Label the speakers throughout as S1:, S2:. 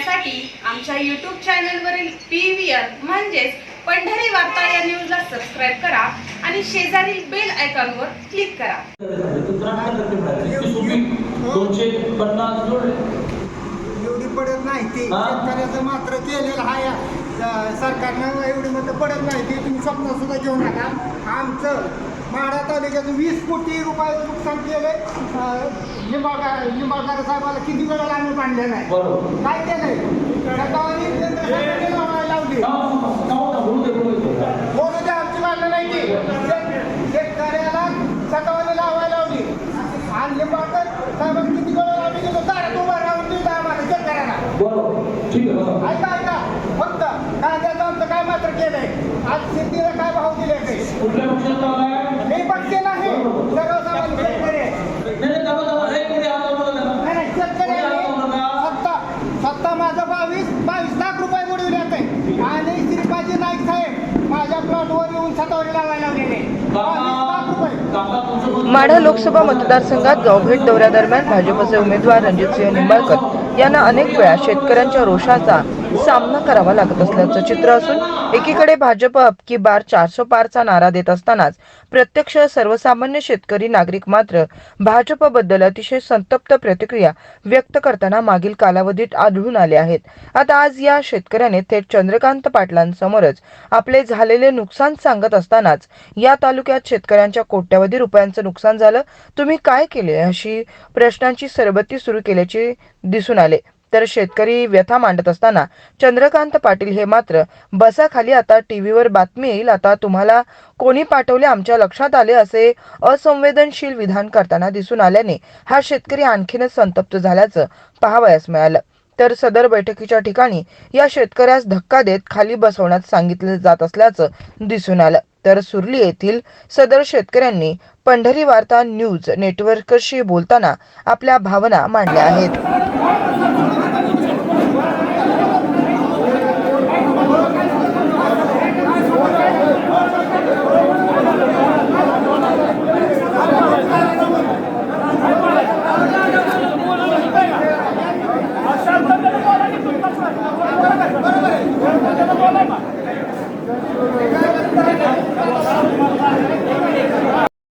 S1: पाहण्यासाठी आमच्या यूट्यूब चॅनलवरील पी व्ही आर म्हणजेच पंढरी वार्ता या न्यूजला सबस्क्राईब करा आणि शेजारील बेल आयकॉनवर क्लिक करा.
S2: दोनशे पन्नास जोडले.
S3: एवढी पडत नाही ती? शेतकऱ्याचं मात्र केलेलं अं, सरकारनं एवढी मतं पडत नाही ती. तुम्ही स्वप्न सुद्धा घेऊ नका. आमचं माढा तालुक्याचं वीस कोटी रुपयाचं नुकसान केलंय निंबाळकर निंबाळकर साहेबाला किती वेळा आम्ही मांडलेलं आहे
S2: बरोबर.
S3: काय केलंय? शतावरी केंद्र सरकारने लावायला लावली. बोलू द्या आमची मागणं नाही ती. शेत- शेतकऱ्याला शतावरी लावायला लावली. आणि निंबाळकर साहेबांनी किती वेळा आम्ही गेलो दारात उभा राहून दिलं आम्हाला
S2: बरोबर.
S3: ऐका ऐका. फक्त कांद्याचं आमचं काय मात्र केलंय? आज शेतीला काय भाव दिले
S2: कुठल्या पक्षात लावलाय
S3: मी पक्ष नाही सर्वसामान्य शेतकरी आहे.
S2: नाही नाही दाबा दाबा हे कोणी हात लावू नका.
S3: नाही, नाही, शेतकरी आहे
S2: कोणी हात लावू
S3: मी.
S2: नका.
S3: सत्ता सत्ता माझं बावीस बावीस लाख रुपये बुडविल्यात आहे आणि श्रीपाजी नाईक साहेब माझ्या प्लॉटवर येऊन छतावरी लावायला लावलेले बावीस लाख रुपये
S2: काका तुमचं बोलणं-
S4: माढा लोकसभा मतदारसंघात गावभेट दौऱ्यादरम्यान भाजपचे उमेदवार रणजितसिंह निंबाळकर यांना अनेक वेळा शेतकऱ्यांच्या रोषाचा सामना करावा लागत असल्याचं चित्र असून एकीकडे भाजप अबकी बार चारसो पारचा नारा देत असतानाच प्रत्यक्ष सर्वसामान्य शेतकरी नागरिक मात्र भाजपबद्दल अतिशय संतप्त प्रतिक्रिया व्यक्त करताना मागील कालावधीत आढळून आले आहेत. आता आज या शेतकऱ्याने थेट चंद्रकांत पाटलांसमोरच आपले झालेले नुकसान सांगत असतानाच या तालुक्यात शेतकऱ्यांच्या कोट्यवधी रुपयांचं नुकसान झालं. तुम्ही काय केले? अशी प्रश्नांची सरबत्ती सुरू केल्याचे दिसून आले. तर शेतकरी व्यथा मांडत असताना चंद्रकांत पाटील हे मात्र बसाखाली आता टीव्हीवर बातमी येईल. आता तुम्हाला कोणी पाठवले आमच्या लक्षात आले असे असंवेदनशील विधान करताना दिसून आल्याने हा शेतकरी आणखीनच संतप्त झाल्याचं पाहावयास मिळालं. तर सदर बैठकीच्या ठिकाणी या शेतकऱ्यास धक्का देत खाली बसवण्यात सांगितले जात असल्याचं दिसून आलं. तर सुरली येथील सदर शेतकऱ्यांनी पंढरी वार्ता न्यूज नेटवर्कशी बोलताना आपल्या भावना मांडल्या आहेत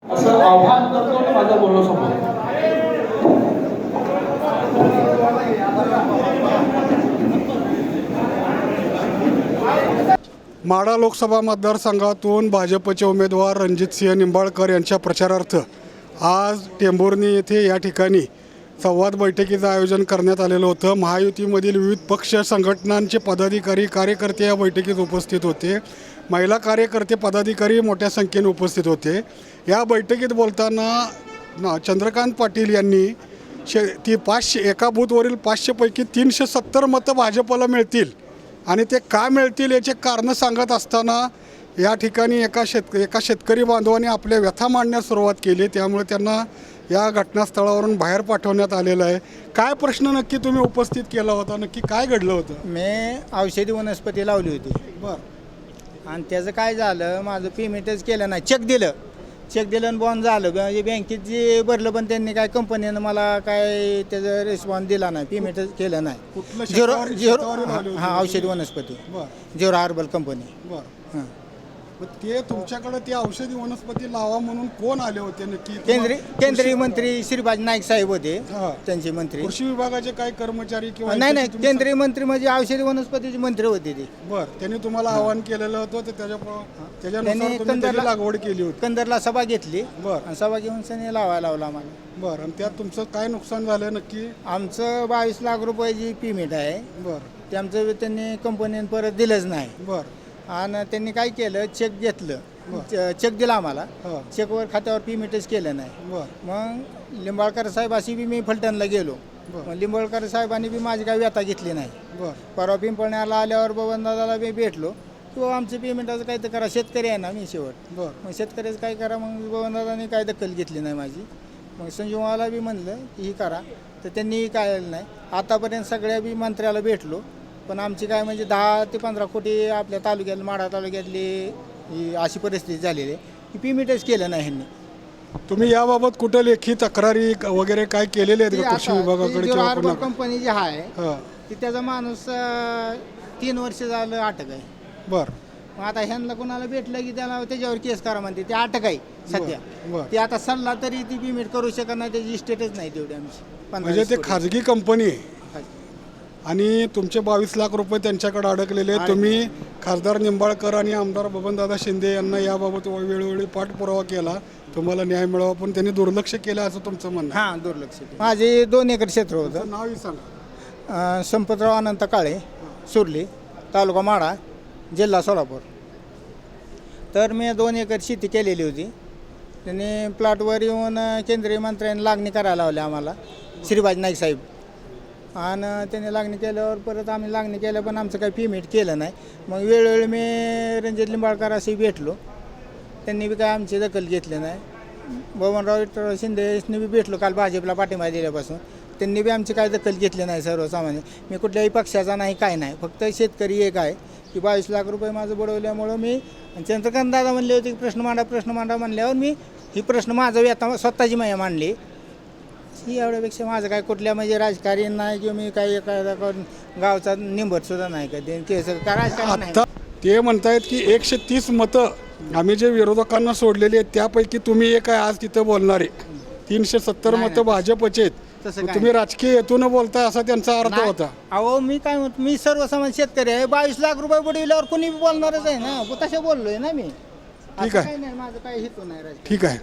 S2: असं आव्हान करतो आणि माझं बोलणं संपवतो
S5: माडा लोकसभा मतदारसंघातून भाजपचे उमेदवार रणजितसिंह निंबाळकर यांच्या प्रचारार्थ आज टेंभुर्णी येथे या ठिकाणी संवाद बैठकीचं आयोजन करण्यात आलेलं होतं. महायुतीमधील विविध पक्ष संघटनांचे पदाधिकारी कार्यकर्ते या बैठकीत उपस्थित होते. महिला कार्यकर्ते पदाधिकारी मोठ्या संख्येने उपस्थित होते. या बैठकीत बोलताना ना चंद्रकांत पाटील यांनी शे ती पाचशे एका बूथवरील पाचशेपैकी तीनशे सत्तर मतं भाजपला मिळतील. आणि ते का मिळतील याचे कारणं सांगत असताना या ठिकाणी एका शेत एका शेतकरी बांधवाने आपल्या व्यथा मांडण्यास सुरुवात केली. त्यामुळे त्यांना या घटनास्थळावरून बाहेर पाठवण्यात आलेलं आहे. काय प्रश्न नक्की तुम्ही उपस्थित केला होता? नक्की काय घडलं होतं?
S3: मी औषधी वनस्पती लावली होती.
S5: बरं.
S3: आणि त्याचं काय झालं? माझं पेमेंटच केलं नाही. चेक दिलं. चेक दिलं आणि बॉन्ड झालं. म्हणजे बँकेत जे भरलं पण त्यांनी काय कंपनीनं मला काय त्याचा रिस्पॉन्स दिला नाही पेमेंटच केलं नाही.
S5: कुठलं
S3: झिरो
S5: शेतावर-
S3: झिरो
S5: शेतावर लावली होती?
S3: हां औषधी वनस्पती.
S5: बरं.
S3: झिरो हार्बल कंपनी
S5: बरं.
S3: हां.
S5: ते तुमच्याकडे ती औषधी वनस्पती लावा म्हणून कोण आले होते नक्की?
S3: केंद्रीय केंद्रीय मंत्री श्रीबाज नाईक साहेब होते
S5: हां.
S3: त्यांचे मंत्री.
S5: कृषी विभागाचे काही कर्मचारी किंवा
S3: नाही नाही
S5: तुम्ही
S3: केंद्रीय मंत्री म्हणजे औषधी वनस्पतीचे मंत्री होते ते.
S5: बर त्यांनी तुम्हाला आवाहन केलेलं होतं तर त्याच्या त्याच्यानुसार
S3: त्यांनी
S5: तुम्ही त्याची
S3: कंदरला-
S5: लागवड केली होती.
S3: कंदरला सभा घेतली.
S5: बर.
S3: आणि सभा घेऊन सनी लावायला लावला आम्हाला.
S5: बर आणि त्यात तुमचं काय नुकसान झालं नक्की?
S3: आमचं बावीस लाख रुपयाची पेमेंट आहे.
S5: बर.
S3: ते आमचं त्यांनी कंपनीने परत दिलंच नाही.
S5: बर.
S3: आणि त्यांनी काय केलं? चेक घेतलं. चेक दिला आम्हाला.
S5: हा.
S3: चेकवर खात्यावर पेमेंटच केलं नाही.
S5: बर.
S3: मग लिंबाळकर साहेब अशी बी मी फलटणला गेलो. लिंबाळकर साहेबांनी बी माझी काही व्यथा घेतली नाही. परवा पिंपळण्याला आल्यावर बबनदादाला मी भेटलो. किंवा आमचं पेमेंटाचं काही तर करा. शेतकरी आहे ना मी शेवट. मग शेतकऱ्याचं काय करा? मग बबनदादांनी काय दखल घेतली नाही माझी. मग संजीवाला बी म्हणलं की ही करा. तर त्यांनी काय नाही. आतापर्यंत सगळ्या बी मंत्र्याला भेटलो. पण आमची काय म्हणजे दहा ते पंधरा कोटी आपल्या तालुक्यात माढा तालुक्यातली ही अशी परिस्थिती झालेली आहे की पेमेंटच केलं नाही ह्यांनी
S5: तुम्ही याबाबत कुठं लेखी तक्रारी क- वगैरे काय केलेले आहेत का कृषी विभागाकडे
S3: ती जो
S5: किंवा
S3: हार्बर
S5: कुणाकडे?
S3: कंपनी जी आहे
S5: हा
S3: ती त्याचा माणूस अं, तीन वर्ष झालं अटक आहे
S5: बरं
S3: मग आता ह्यांना कोणाला भेटलं की त्याला त्याच्यावर केस करा म्हणते ते अटक आहे सध्या
S5: बरं.
S3: ती आता सल्ला तरी ती पेमेंट करू शकत नाही त्याची स्टेटच नाही तेवढी आमची पंधरा
S5: म्हणजे
S3: वीस
S5: ते
S3: कोटी.
S5: खाजगी कंपनी आहे. आणि तुमचे बावीस लाख रुपये त्यांच्याकडे अडकलेले आहेत. तुम्ही खासदार निंबाळकर आणि आमदार बबनदादा शिंदे यांना याबाबत वेळोवेळी पाठपुरावा केला. तुम्हाला न्याय मिळावा पण त्यांनी दुर्लक्ष केलं असं तुमचं म्हणणं आहे.
S3: हां दुर्लक्ष केलं. माझे दोन एकर क्षेत्र होतं.
S5: तुमचं नावही सांगा.
S3: अं, संपतराव अनंत काळे सुरली तालुका माडा जिल्हा सोलापूर. तर मी दोन एकर शेती केलेली होती. त्यांनी प्लॉटवर येऊन अं, केंद्रीय मंत्र्यांनी लागणी करायला लावली आम्हाला. श्रीबाज नाईक साहेब. आणि त्यांनी लागणी केल्यावर परत आम्ही लागणी केल्या पण आमचं काही पेमेंट केलं नाही. मग वेळोवेळी मी रणजित लिंबाळकर असे भेटलो. त्यांनी बी काय आमची दखल घेतली नाही. बबनराव विठ्ठलराव शिंदे यांनी बी भेटलो काल भाजपला पाठिंबा दिल्यापासून. त्यांनी बी आमची काय दखल घेतली नाही सर्वसामान्य. मी कुठल्याही पक्षाचा नाही काय नाही. फक्त शेतकरी एक आहे की बावीस लाख रुपये माझं बुडवल्यामुळं मी चंद्रकांत दादा म्हणले होते की प्रश्न मांडा प्रश्न मांडा म्हणल्यावर मी ही प्रश्न माझं व्यथा स्वतःची माया मांडली. ही एवढ्यापेक्षा माझं काय कुठल्या म्हणजे राजकारणी नाही किंवा मी काही एखादा गावचा निंबत सुद्धा नाही का? ते केस का राजकारण नाही?
S5: आता ते म्हणतायत की एकशे तीस मतं आम्ही जे विरोधकांना सोडलेली आहेत त्यापैकी तुम्ही एक आहे आज तिथं बोलणारे. तीनशे सत्तर
S3: नाही,
S5: मतं
S3: नाही.
S5: भाजपचे
S3: तसं
S5: आहेत
S3: काय
S5: तुम्ही राजकीय हेतून बोलताय असा त्यांचा अर्थ
S3: नाही.
S5: होता.
S3: अहो मी काय म्हणतो मी सर्वसामान्य शेतकरी आहे. बावीस लाख रुपये बुडविल्यावर कोणी बोलणारच आहे ना. तसे बोललोय ना मी. असं
S5: ठीक आहे.
S3: काही नाही माझं काही हेतू नाही
S5: ठीक आहे.